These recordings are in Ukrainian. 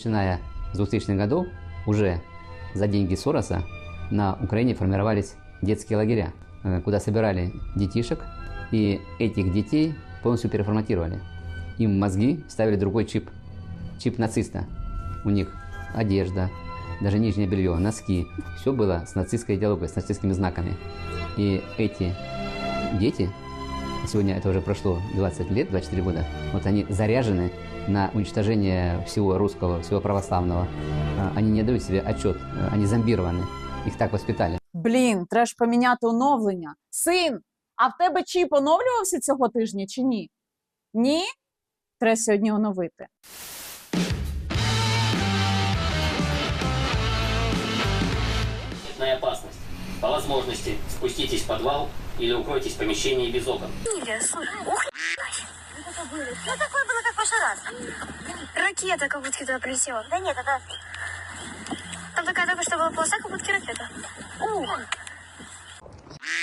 Начиная с 2000-х годов, уже за деньги Сороса на Украине формировались детские лагеря, э, куда собирали детишек, и этих детей полностью переформатировали. Им в мозги ставили другой чип, чип нациста. У них одежда, даже нижнее белье, носки, все было с нацистской идеологией, с нацистскими знаками. И эти дети, сегодня это уже прошло 20 лет, 24 года, вот они заряжены на уничтожение всего русского, всего православного. А, Они не дают себе отчет, а, они зомбированы, их так воспитали. Блін, треба ж поміняти оновлення. Син, а в тебе чіп оновлювався цього тижня чи ні? Ні? Треба сьогодні оновити. Смертная опасность. По возможности спуститесь в подвал или укройтесь в помещении без окон. Эмилия, слушай, ух, ну такое было, как в прошлый раз. Ракета как будто туда прилетела. Да нет, это... Там такая только что была полоса, как будто ракета. Ух,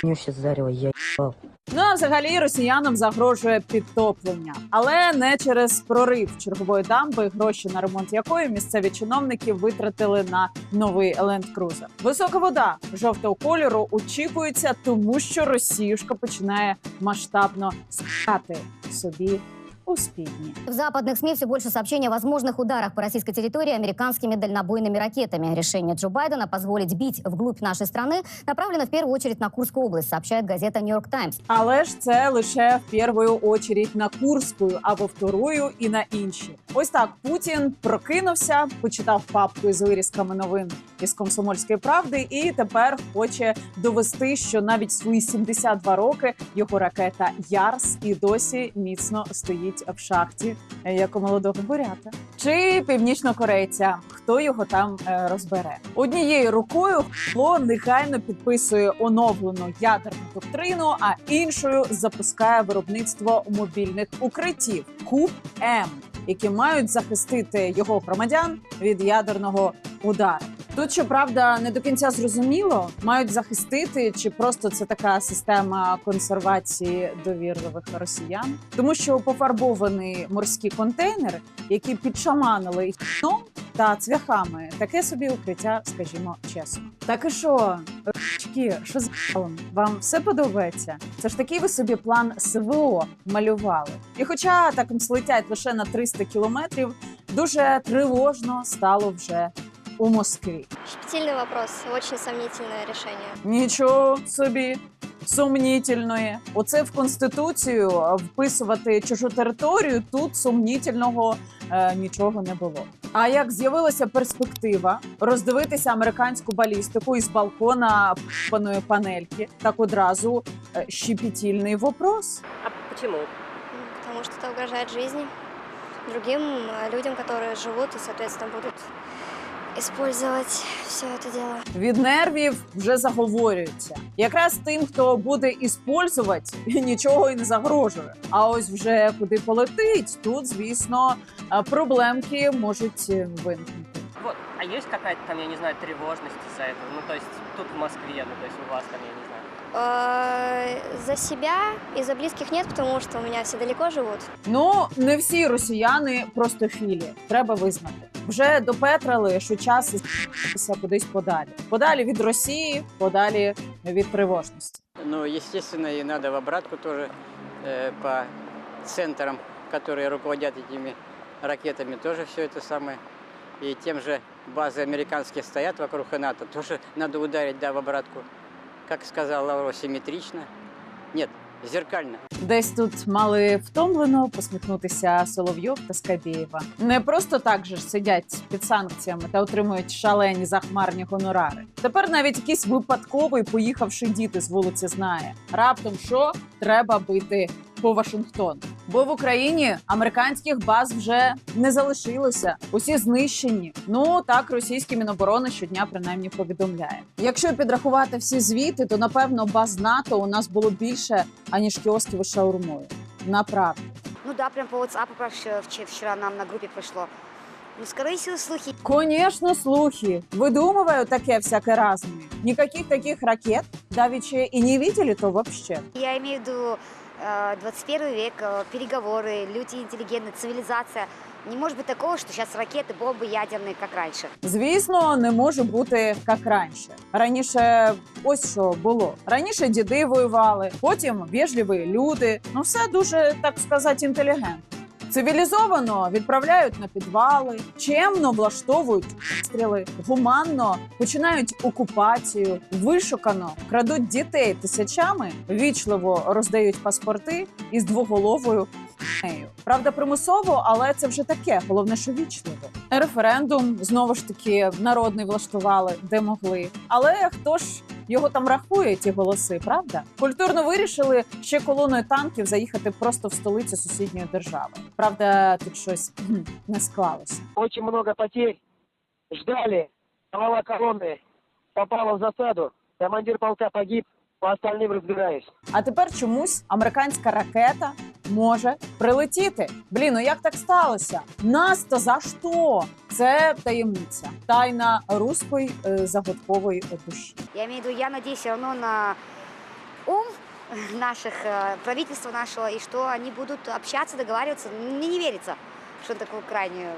Ню сейчас зарева, я ебал. Ну а взагалі росіянам загрожує підтоплення, але не через прорив чергової дамби, гроші на ремонт якої місцеві чиновники витратили на новий Cruiser. Висока вода жовтого кольору очікується, тому що Росіюшка починає масштабно скати собі у спідні. В западных СМИ все больше сообщений о возможных ударах по российской территории американскими дальнобойными ракетами. Решение Джо Байдена позволить бить вглубь нашей страны направлено в первую очередь на Курскую область, сообщает газета «Нью-Йорк Таймс». Але ж це лише в першу очередь на Курську або вторую і на інші. Ось так Путін прокинувся, почитав папку із вирізками новин із комсомольської правди, і тепер хоче довести, що навіть в свої 72 роки його ракета Ярс і досі міцно стоїть в шахті, е, як у молодого бурята. Чи північнокорейця, хто його там е, розбере? Однією рукою Хло негайно підписує оновлену ядерну доктрину, а іншою запускає виробництво мобільних укриттів Куб М, які мають захистити його громадян від ядерного удару. Тут, щоправда, не до кінця зрозуміло, мають захистити, чи просто це така система консервації довірливих росіян, тому що пофарбований морські контейнери, які підшаманили дном та цвяхами, таке собі укриття, скажімо чесно. Так і що, ручки, що з? Вам все подобається? Це ж такий ви собі план СВО малювали. І хоча так летять лише на 300 кілометрів, дуже тривожно стало вже у Москві. Щепетильный вопрос, очень сомнительное решение. Нічого собі. Сумнітельної, оце в конституцію вписувати чужу територію. Тут сумнітельного е, нічого не було. А як з'явилася перспектива роздивитися американську балістику із балкона паної панельки, так одразу е, щепетільний вопрос. А почему? М, Потому что это угрожает жизни другим э, людям, которые живут и, соответственно, будут использовать все это дело. Від нервів вже заговорюються. Якраз тим, хто буде іспользувати, нічого і не загрожує. А ось вже куди полетить, тут, звісно, е, проблемки можуть е, виникнути. Вот, а есть какая-то там, я не знаю, тревожность из-за этого? Ну, то есть тут в Москве, ну, то есть у вас там, я не знаю. Э, За себя и за близких нет, потому что у меня все далеко живут. Ну не всі росіяни простофілі, треба визнати. Вже допетрили, що час із**тися кудись подалі. Подалі від Росії, подалі від тривожності. Ну, естественно, и надо в обратку тоже э, по центрам, которые руководят этими ракетами, тоже все это самое. И тем же базы американские стоят вокруг и НАТО, тоже надо ударить, да, в обратку. Как сказала Лавров, симметрично. Нет, зеркально. Десь тут мали втомлено посміхнутися Соловйов та Скабєєва. Не просто так же ж сидять під санкціями та отримують шалені захмарні гонорари. Тепер навіть якийсь випадковий поїхавши діти з вулиці знає. Раптом що треба бити по Вашингтону Бо в Україні американських баз вже не залишилося. Усі знищені. Ну так російські міноборони щодня принаймні повідомляє. Якщо підрахувати всі звіти, то напевно баз НАТО у нас було більше аніж кіосків із шаурмою. Направду. Ну да, прям по WhatsApp вчера, вчера нам на группе пришло. Ну, скорее всего, слухи. Конечно, слухи. Выдумывают таке всякое разные. Никаких таких ракет давеча и не видели, то вообще. Я имею в виду э, 21 век, э, переговоры, люди интеллигентные, цивилизация. Не может быть такого, что сейчас ракеты, бомбы ядерные, как раньше. Звісно, не може бути як раніше. Раніше ось що було. Раніше діди воювали, потім вежливі люди. Ну все дуже так сказати інтелігентно. Цивілізовано відправляють на підвали, чемно влаштовують стріли, гуманно починають окупацію, вишукано крадуть дітей тисячами, вічливо роздають паспорти із двоголовою нею. Правда, примусово, але це вже таке. Головне, що вічливо. Референдум знову ж таки народний влаштували, де могли. Але хто ж його там рахує, ті голоси, правда? Культурно вирішили ще колоною танків заїхати просто в столицю сусідньої держави. Правда, тут щось кхм, не склалося. Очень много потерь. Ждали. Голова колонны попала в засаду. Командир полка погиб. По остальным разбираюсь. А тепер чомусь американська ракета може прилетіти. Блін, ну як так сталося? Нас то за що? Це таємниця, тайна руської е, загадкової душі. Я имею в я надеюсь все равно на ум наших, э, правительства нашего, и что они будут общаться, договариваться. Мне не верится, что он такой крайне,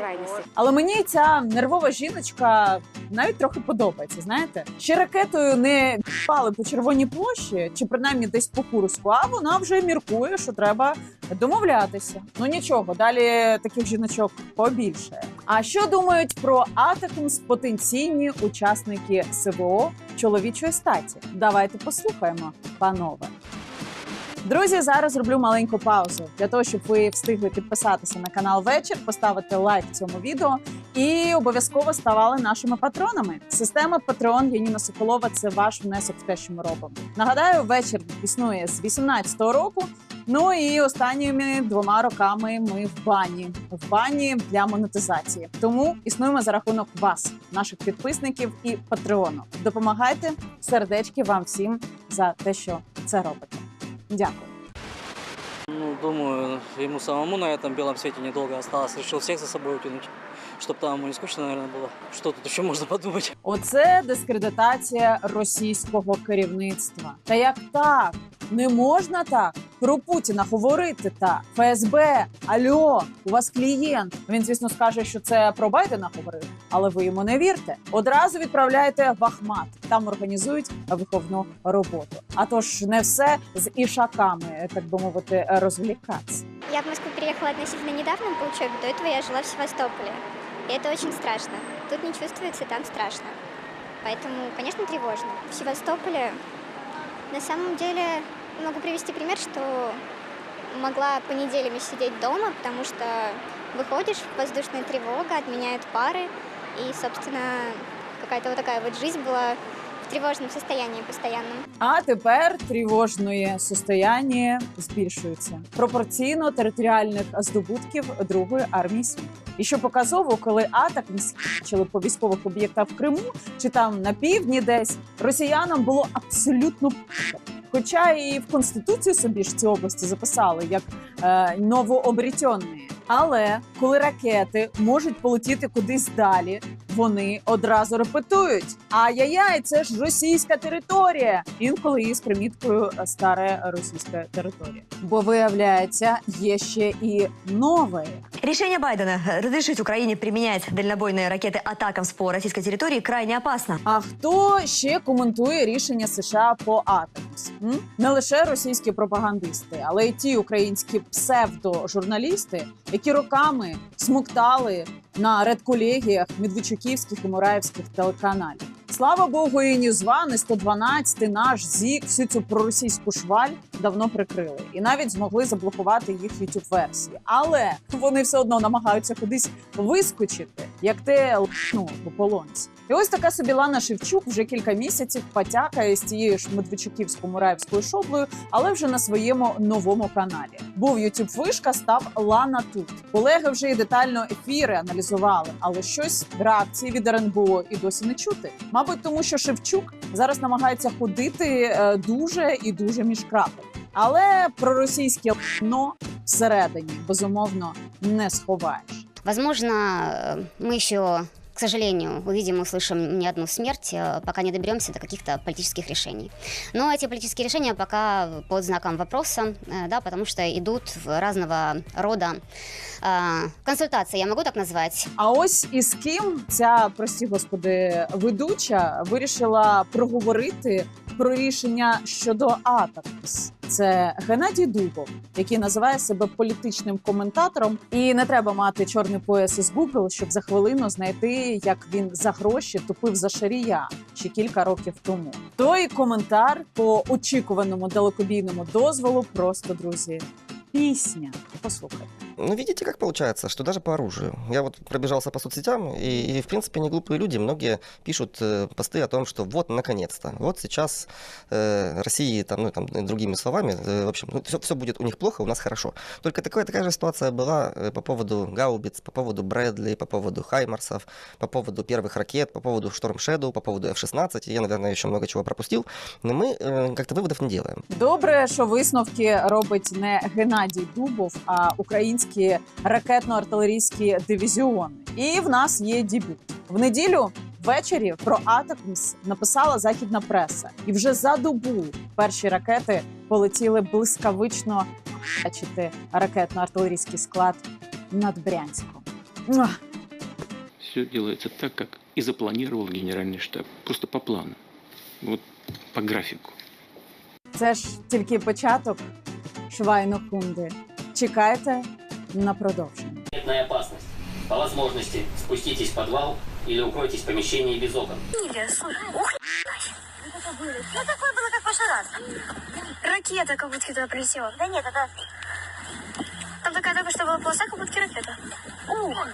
э. Але мені ця нервова жіночка навіть трохи подобається. Знаєте, ще ракетою не пали по червоній площі, чи принаймні десь по Курську, а вона вже міркує, що треба домовлятися. Ну нічого, далі таких жіночок побільше. А що думають про Атакамс потенційні учасники СВО чоловічої статі? Давайте послухаємо, панове. Друзі, зараз зроблю маленьку паузу для того, щоб ви встигли підписатися на канал вечір, поставити лайк цьому відео і обов'язково ставали нашими патронами. Система Patreon Яніна Соколова це ваш внесок в те, що ми робимо. Нагадаю, вечір існує з 18-го року. Ну і останніми двома роками ми в бані в бані для монетизації. Тому існуємо за рахунок вас, наших підписників і патреону. Допомагайте сердечки вам всім за те, що це робите. Дякую. Ну, думаю, ему самому на этом белом свете недолго осталось. Решил всех за собой утянуть, чтобы там ему не скучно, наверное, было. Что тут еще можно подумать? Оце дискредитація російського керівництва. Та як так? Не можна так про Путіна говорити так. ФСБ, альо, у вас клієнт. Він, звісно, скаже, що це про Байдена говорив, але ви йому не вірте. Одразу відправляйте в Ахмат. Там організують виховну роботу. А то ж не все з ішаками, так би мовити, розвлікатися. Я в Москву переехала относительно недавно по учебе. До этого я жила в Севастополе. И это очень страшно. Тут не чувствуется, там страшно. Поэтому, конечно, тревожно. В Севастополе на самом деле могу привести пример, что могла по неделями сидеть дома, потому что выходишь, воздушная тревога, отменяют пары. И, собственно, какая-то вот такая вот жизнь была в тревожном состоянии постоянном. А тепер тривожне состояння збільшується пропорційно територіальних здобутків Другої армії світу. І що показово, коли атак місячили по військових об'єктах в Криму чи там на півдні, десь росіянам було абсолютно похер. Хоча і в конституцію собі ж ці області записали як е, новообрітьонні. Але коли ракети можуть полетіти кудись далі, вони одразу репетують. Ай-яй-яй, це ж російська територія. Інколи із приміткою е, стара російська територія. Бо виявляється, є ще і нове. Решение Байдена разрешить Украине применять дальнобойные ракеты «Атакамс» по российской территории крайне опасно. А хто ще коментує рішення США по Атомс? М? Не лише російські пропагандисти, але й ті українські псевдожурналісти, які роками смоктали на редколегіях медведчуківських і мураївських телеканалів. Слава Богу, і Ньюзван, і 112, наш ЗІК, всю цю проросійську шваль давно прикрили і навіть змогли заблокувати їх youtube версії. Але вони все одно намагаються кудись вискочити, як те ну, в ополонці. І ось така собі Лана Шевчук вже кілька місяців потякає з цією ж медведчуківською мураївською шоблою, але вже на своєму новому каналі. Був youtube вишка, став Лана тут. Колеги вже і детально ефіри аналізували, але щось реакції від РНБО і досі не чути. Мабуть, тому що Шевчук зараз намагається ходити е, дуже і дуже між крапель. Але проросійське но всередині безумовно не сховаєш. Возможно, э, мы еще к сожалению, увидим и услышим не одну смерть, э, пока не доберемся до каких-то политических решений. Но эти политические решения пока под знаком вопроса, э, да, потому что идут в разного рода э, консультации, я могу так назвать. А ось із ким ця, прості господи, ведуча вирішила проговорити про рішення щодо Атакс. Це Геннадій Дубов, який називає себе політичним коментатором. І не треба мати чорний пояс із Google, щоб за хвилину знайти, як він за гроші тупив за шарія ще кілька років тому. Той коментар по очікуваному далекобійному дозволу просто друзі. Пісня. Послухайте. Ну, видите, как получается, что даже по оружию. Я вот пробежался по соцсетям, и, и, в принципе, не глупые люди, многие пишут э, посты о том, что вот, наконец-то, вот сейчас э, России, там, ну, там, другими словами, э, в общем, ну, все, все будет у них плохо, у нас хорошо. Только такая, такая же ситуация была э, по поводу гаубиц, по поводу Брэдли, по поводу Хаймарсов, по поводу первых ракет, по поводу Шторм Shadow, по поводу F-16, и я, наверное, еще много чего пропустил, но мы э, как-то выводов не делаем. Добре, що висновки робить не Геннадій Дубов, а українські ракетно-артилерійські дивізіони. І в нас є дебют. В неділю ввечері про Атакмс написала західна преса, і вже за добу перші ракети полетіли блискавично бачити ракетно-артилерійський склад над Брянськом. Все делается так, как и запланировал генеральный штаб. Просто по плану. Вот по графику. Це ж тільки початок Швайно Хунди. Чекайте на продовження. Ответная опасность. По возможности спуститесь в подвал или укройтесь в помещении без окон. Миля, слушай, ух, ну такое было, как в прошлый раз. Ракета как будто туда прилетела. Да нет, это... Там такая только что была полоса, как будто ракета. Ух.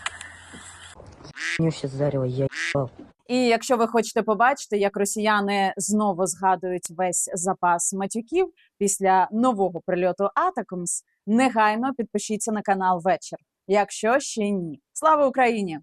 Хуйню сейчас зарево, я ебал. І якщо ви хочете побачити, як росіяни знову згадують весь запас матюків після нового прильоту Атакамс, негайно підпишіться на канал вечір. Якщо ще ні, слава Україні!